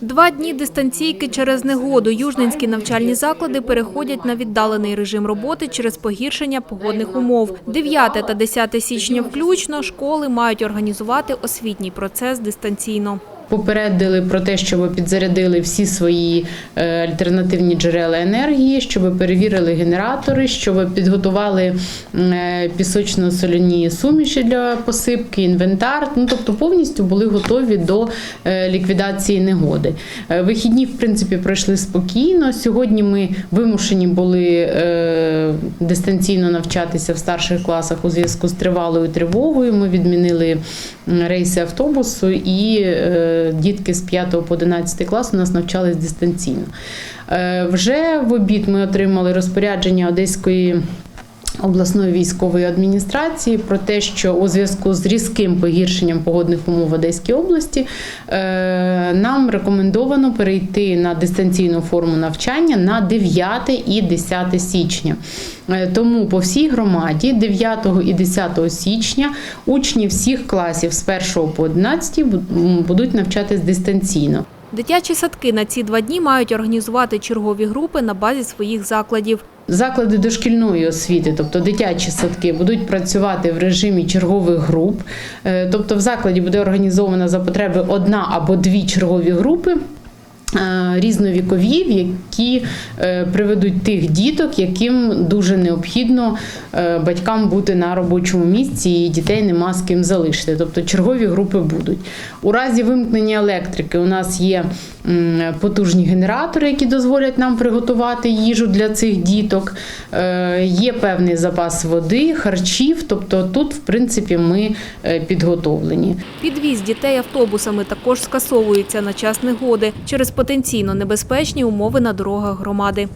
Два дні дистанційки через негоду. Южненські навчальні заклади переходять на віддалений режим роботи через погіршення погодних умов. 9 та 10 січня включно школи мають організувати освітній процес дистанційно. Попередили про те, щоб підзарядили всі свої е, альтернативні джерела енергії, щоб перевірили генератори, щоб підготували е, пісочно-соляні суміші для посипки, інвентар. Ну тобто повністю були готові до е, ліквідації негоди. Вихідні, в принципі, пройшли спокійно. Сьогодні ми вимушені були дистанційно навчатися в старших класах у зв'язку з тривалою тривогою. Ми відмінили рейси автобусу і дітки з 5 по 11 клас у нас навчались дистанційно. Е, Вже в обід ми отримали розпорядження Одеської. Обласної військової адміністрації про те, що у зв'язку з різким погіршенням погодних умов в Одеській області е, нам рекомендовано перейти на дистанційну форму навчання на 9 і 10 січня. Е, Тому по всій громаді 9 і 10 січня учні всіх класів з 1 по 11 бу- будуть навчатись дистанційно. Дитячі садки на ці два дні мають організувати чергові групи на базі своїх закладів. Заклади дошкільної освіти, тобто дитячі садки, будуть працювати в режимі чергових груп. Е, Тобто в закладі буде організована за потреби одна або дві чергові групи. Е, Різновікові, які е, приведуть тих діток, яким дуже необхідно е, батькам бути на робочому місці, і дітей нема з ким залишити. Тобто чергові групи будуть. У разі вимкнення електрики у нас є потужні генератори, які дозволять нам приготувати їжу для цих діток. Є певний запас води, харчів. Тобто тут, в принципі, ми підготовлені. Підвіз дітей автобусами також скасовується на час негоди через потенційно небезпечні умови на дорогах громади.